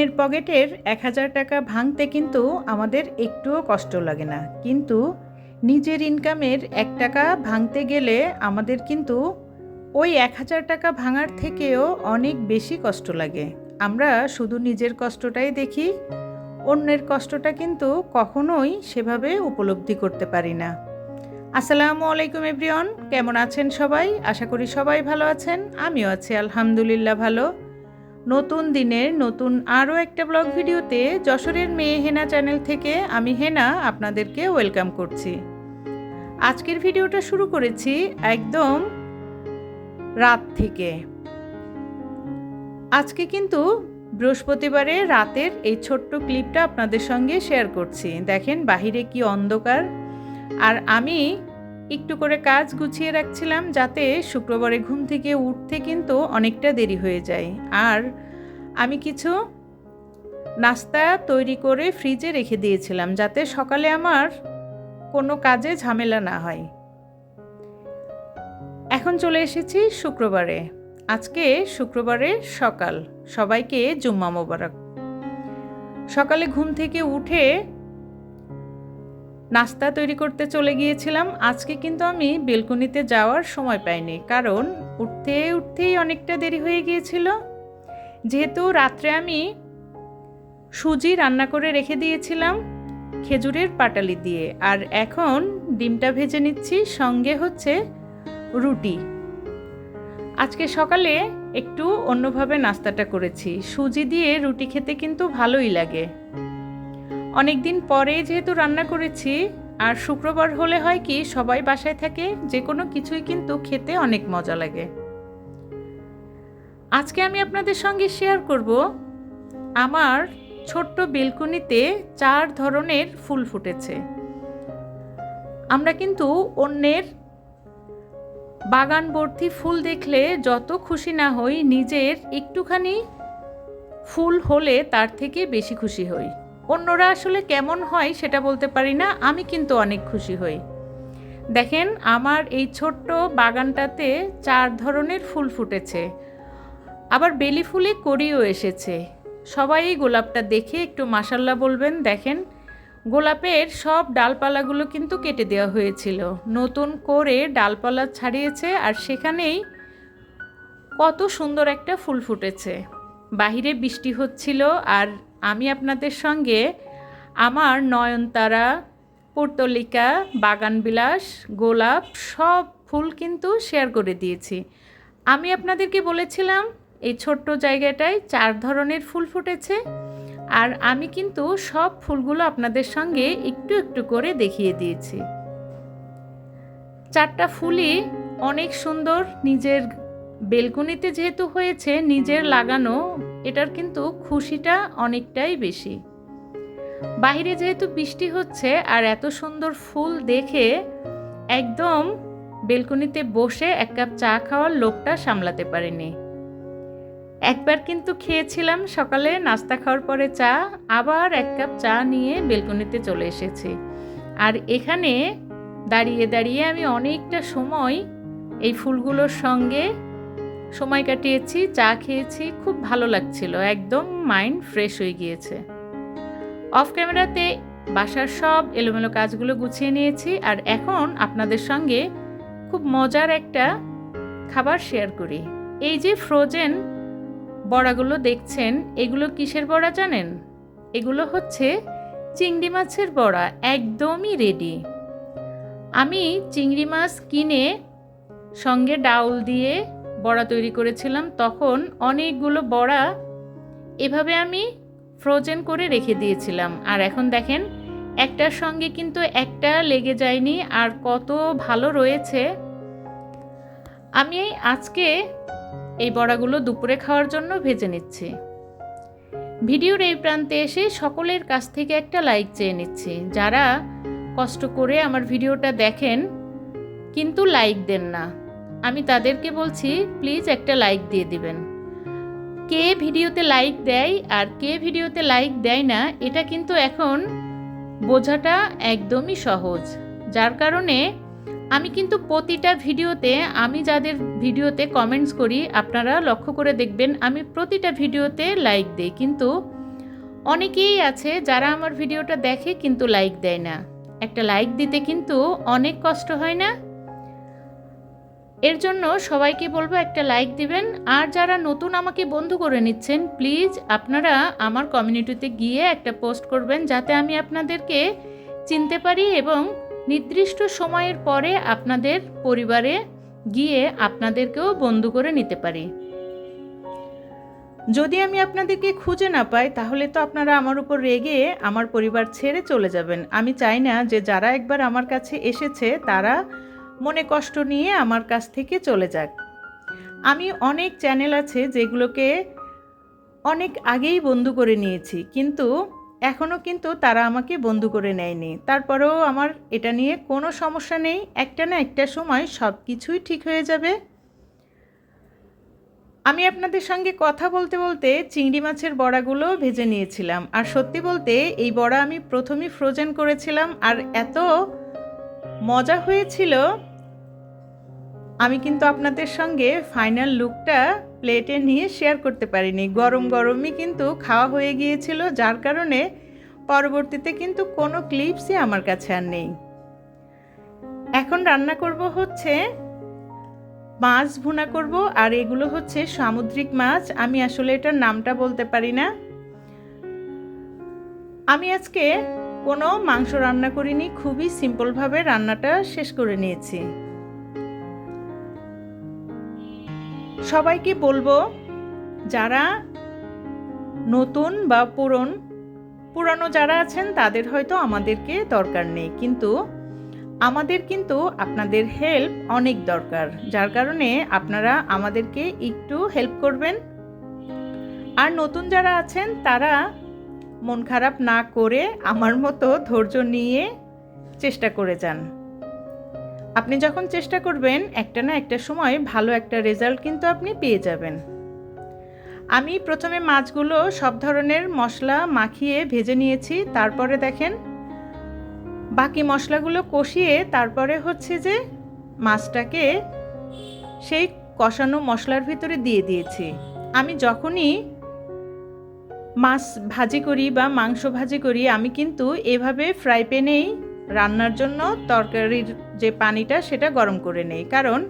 অন্যের পকেটের এক হাজার টাকা ভাঙতে কিন্তু আমাদের একটুও কষ্ট লাগে না। কিন্তু নিজের ইনকামের এক টাকা ভাঙতে গেলে আমাদের কিন্তু ওই এক হাজার টাকা ভাঙার থেকেও অনেক বেশি কষ্ট লাগে। আমরা শুধু নিজের কষ্টটাই দেখি, অন্যের কষ্টটা কিন্তু কখনোই সেভাবে উপলব্ধি করতে পারি না। আসসালামু আলাইকুম এভরিওয়ান, কেমন আছেন সবাই? আশা করি সবাই ভালো আছেন, আমিও আছি আলহামদুলিল্লাহ ভালো। নতুন দিনের নতুন আরও একটা ব্লগ ভিডিওতে যশোরের মেয়ে হেনা চ্যানেল থেকে আমি হেনা আপনাদেরকে ওয়েলকাম করছি। আজকের ভিডিওটা শুরু করেছি একদম রাত থেকে। আজকে কিন্তু বৃহস্পতিবারে রাতের এই ছোট্ট ক্লিপটা আপনাদের সঙ্গে শেয়ার করছি। দেখেন বাহিরে কি অন্ধকার। আর আমি একটু করে কাজ গুছিয়ে রাখছিলাম যাতে শুক্রবারে ঘুম থেকে উঠতে কিন্তু অনেকটা দেরি হয়ে যায়। আর আমি কিছু নাস্তা তৈরি করে ফ্রিজে রেখে দিয়েছিলাম যাতে সকালে আমার কোনো কাজে ঝামেলা না হয়। এখন চলে এসেছি শুক্রবারে। আজকে শুক্রবারের সকাল। সবাইকে জুম্মা মোবারক। সকালে ঘুম থেকে উঠে নাস্তা তৈরি করতে চলে গিয়েছিলাম। আজকে কিন্তু আমি বেলকনিতে যাওয়ার সময় পাইনি, কারণ উঠতে উঠতেই অনেকটা দেরি হয়ে গিয়েছিল। যেহেতু রাত্রে আমি সুজি রান্না করে রেখে দিয়েছিলাম খেজুরের পাটালি দিয়ে, আর এখন ডিমটা ভেজে নিচ্ছি, সঙ্গে হচ্ছে রুটি। আজকে সকালে একটু অন্যভাবে নাস্তাটা করেছি। সুজি দিয়ে রুটি খেতে কিন্তু ভালোই লাগে। অনেক দিন পরে যেহেতু রান্না করেছি, আর শুক্রবার হলে হয় কি সবাই বাসায় থাকে, যে কোনো কিছুই কিন্তু খেতে অনেক মজা লাগে। আজকে আমি আপনাদের সঙ্গে শেয়ার করব আমার ছোট্ট বেলকনিতে চার ধরনের ফুল ফুটেছে। আমরা কিন্তু অন্যের বাগান ভর্তি ফুল দেখলে যত খুশি না হই, নিজের একটুখানি ফুল হলে তার থেকে বেশি খুশি হই। অন্যরা আসলে কেমন হয় সেটা বলতে পারি না, আমি কিন্তু অনেক খুশি হই। দেখেন, আমার এই ছোট্ট বাগানটাতে চার ধরনের ফুল ফুটেছে। আবার বেলি ফুলে করিও এসেছে। সবাই এই গোলাপটা দেখে একটু মাসাল্লাহ বলবেন। দেখেন, গোলাপের সব ডালপালাগুলো কিন্তু কেটে দেওয়া হয়েছিল। নতুন করে ডালপালা ছাড়িয়েছে আর সেখানেই কত সুন্দর একটা ফুল ফুটেছে। বাহিরে বৃষ্টি হচ্ছিল আর আমি আপনাদের সঙ্গে আমার নয়নতারা, পর্তলিকা, বাগানবিলাস, গোলাপ সব ফুল কিন্তু শেয়ার করে দিয়েছি। আমি আপনাদেরকে বলেছিলাম, এই ছোট্ট জায়গাটায় চার ধরনের ফুল ফুটেছে। আর আমি কিন্তু সব ফুলগুলো আপনাদের সঙ্গে একটু একটু করে দেখিয়ে দিয়েছি। চারটা ফুলই অনেক সুন্দর, নিজের বেলকনিতে যেহেতু হয়েছে, নিজের লাগানো এটার কিন্তু খুশিটা অনেকটাই বেশি। বাহিরে যেহেতু বৃষ্টি হচ্ছে আর এত সুন্দর ফুল দেখে একদম বেলকনিতে বসে এক কাপ চা খাওয়ার লোকটা সামলাতে পারেনি। একবার কিন্তু খেয়েছিলাম সকালে নাস্তা খাওয়ার পরে চা, আবার এক কাপ চা নিয়ে বেলকনিতে চলে এসেছি। আর এখানে দাঁড়িয়ে দাঁড়িয়ে আমি অনেকটা সময় এই ফুলগুলোর সঙ্গে সময় কাটিয়েছি, চা খেয়েছি, খুব ভালো লাগছিল, একদম মাইন্ড ফ্রেশ হয়ে গিয়েছে। অফ ক্যামেরাতে বাসার সব এলোমেলো কাজগুলো গুছিয়ে নিয়েছি আর এখন আপনাদের সঙ্গে খুব মজার একটা খাবার শেয়ার করি। এই যে ফ্রোজেন বড়াগুলো দেখছেন, এগুলো কিসের বড়া জানেন? এগুলো হচ্ছে চিংড়ি মাছের বড়া, একদমই রেডি আমি চিংড়ি মাছ কিনে সঙ্গে ডাউল দিয়ে বড়া তৈরি করেছিলাম, তখন অনেকগুলো বড়া এভাবে আমি ফ্রোজেন করে রেখে দিয়েছিলাম। আর এখন দেখেন, একটার সঙ্গে কিন্তু একটা লেগে যায়নি, আর কত ভালো রয়েছে। আমি আজকে এই বড়াগুলো দুপুরে খাওয়ার জন্য ভেজে নিচ্ছি। ভিডিওর এই প্রান্তে এসে সকলের কাছ থেকে একটা লাইক চেয়ে নিচ্ছি। যারা কষ্ট করে আমার ভিডিওটা দেখেন, কিন্তু লাইক দেন না। আমি তাদেরকে বলছি প্লিজ একটা লাইক দিয়ে দিবেন। কে ভিডিওতে লাইক দেয় আর কে ভিডিওতে লাইক দেয় না, এটা কিন্তু এখন বোঝাটা একদমই সহজ। যার কারণে আমি কিন্তু প্রতিটা ভিডিওতে, আমি যাদের ভিডিওতে কমেন্টস করি, আপনারা লক্ষ্য করে দেখবেন, আমি প্রতিটা ভিডিওতে লাইক দিই। কিন্তু অনেকেই আছে যারা আমার ভিডিওটা দেখে কিন্তু লাইক দেয় না। একটা লাইক দিতে কিন্তু অনেক কষ্ট হয় না? এর জন্য সবাইকে বলব একটা লাইক দিবেন। আর যারা নতুন আমাকে বন্ধু করে নিচ্ছেন প্লিজ আপনারা আমার কমিউনিটিতে গিয়ে একটা পোস্ট করবেন যাতে আমি আপনাদেরকে চিনতে পারি এবং নির্দিষ্ট সময়ের পরে আপনাদের পরিবারে গিয়ে আপনাদেরকেও বন্ধু করে নিতে পারি। যদি আমি আপনাদেরকে খুঁজে না পাই, তাহলে তো আপনারা আমার উপর রেগে আমার পরিবার ছেড়ে চলে যাবেন। আমি চাই না যে যারা একবার আমার কাছে এসেছে, তারা মনে কষ্ট নিয়ে আমার কাছ থেকে চলে যাক। আমি অনেক চ্যানেল আছে যেগুলোকে অনেক আগেই বন্ধু করে নিয়েছি, কিন্তু এখনও কিন্তু তারা আমাকে বন্ধু করে নেয়নি। তারপরেও আমার এটা নিয়ে কোনো সমস্যা নেই, একটা না একটা সময় সব কিছুই ঠিক হয়ে যাবে। আমি আপনাদের সঙ্গে কথা বলতে বলতে চিংড়ি মাছের বড়াগুলো ভেজে নিয়েছিলাম। আর সত্যি বলতে এই বড়া আমি প্রথমেই ফ্রোজেন করেছিলাম, আর এত মজা হয়েছিল আমি কিন্তু আপনাদের সঙ্গে ফাইনাল লুকটা প্লেটে নিয়ে শেয়ার করতে পারিনি। গরম গরমই কিন্তু খাওয়া হয়ে গিয়েছিল, যার কারণে পরবর্তীতে কিন্তু কোনো ক্লিপসই আমার কাছে আর নেই। এখন রান্না করব হচ্ছে মাছ ভুনা করব, আর এগুলো হচ্ছে সামুদ্রিক মাছ। আমি আসলে এটার নামটা বলতে পারি না। আমি আজকে কোনো মাংস রান্না করিনি, খুবই সিম্পলভাবে রান্নাটা শেষ করে নিয়েছি। সবাইকে বলব, যারা নতুন বা পুরন, পুরানো যারা আছেন, তাদের হয়তো আমাদেরকে দরকার নেই। কিন্তু আমাদের কিন্তু আপনাদের হেল্প অনেক দরকার। যার কারণে আপনারা আমাদেরকে একটু হেল্প করবেন। আর নতুন যারা আছেন, তারা মন খারাপ না করে আমার মতো ধৈর্য নিয়ে চেষ্টা করে যান। আপনি যখন চেষ্টা করবেন, একটা না একটা সময় ভালো একটা রেজাল্ট কিন্তু আপনি পেয়ে যাবেন। আমি প্রথমে মাছগুলো সব ধরনের মশলা মাখিয়ে ভেজে নিয়েছি, তারপরে দেখেন, বাকি মশলাগুলো কষিয়ে তারপরে হচ্ছে যে মাছটাকে সেই কষানো মশলার ভিতরে দিয়ে দিয়েছি। আমি যখনই মাছ ভাজি করি বা মাংস ভাজি করি, আমি কিন্তু এভাবে ফ্রাই প্যানেই রান্নার জন্য তরকারির যে পানিটা সেটা গরম করে নেই। কারণ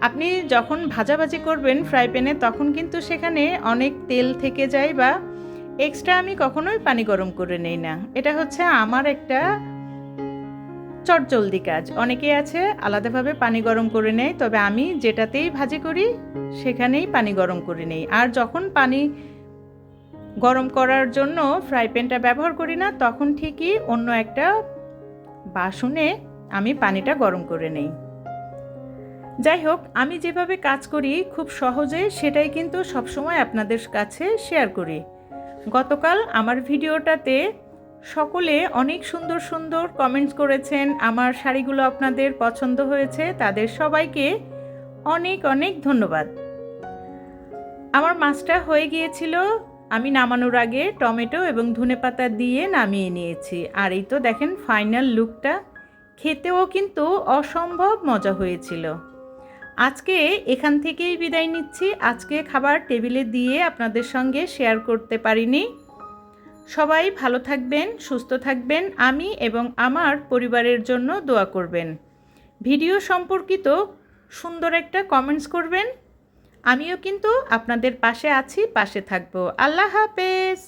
আপনি যখন ভাজাভাজি করবেন ফ্রাই প্যানে, তখন কিন্তু সেখানে অনেক তেল থেকে যায় বা এক্সট্রা আমি কখনোই পানি গরম করে নেই না। এটা হচ্ছে আমার একটা চটজলদি কাজ। অনেকে আছে আলাদাভাবে পানি গরম করে নেয়, তবে আমি যেটাতেই ভাজি করি সেখানেই পানি গরম করে নেই। আর যখন পানি গরম করার জন্য ফ্রাই প্যানটা ব্যবহার করি না, তখন ঠিকই অন্য একটা বাসনে আমি পানিটা গরম করে নেই। যাই হোক, আমি যেভাবে কাজ করি, খুব সহজে সেটাই কিন্তু সবসময় আপনাদের কাছে শেয়ার করি। গতকাল আমার ভিডিওটাতে সকলে অনেক সুন্দর সুন্দর কমেন্টস করেছেন, আমার শাড়িগুলো আপনাদের পছন্দ হয়েছে, তাদের সবাইকে অনেক অনেক ধন্যবাদ। আমার মাছটা হয়ে গিয়েছিল, আমি নামানোর আগে টমেটো এবং ধনেপাতা দিয়ে নামিয়ে নিয়েছি, আর এই তো দেখেন ফাইনাল লুকটা খেতেও কিন্তু অসম্ভব মজা হয়েছিল। আজকে এখান থেকেই বিদায় নিচ্ছি। আজকে খাবার টেবিলে দিয়ে আপনাদের সঙ্গে শেয়ার করতে পারিনি। সবাই ভালো থাকবেন, সুস্থ থাকবেন। আমি এবং আমার পরিবারের জন্য দোয়া করবেন। ভিডিও সম্পর্কিত সুন্দর একটা কমেন্টস করবেন। আমিও কিন্তু আপনাদের পাশে আছি, পাশে থাকব। আল্লাহ হাফেজ!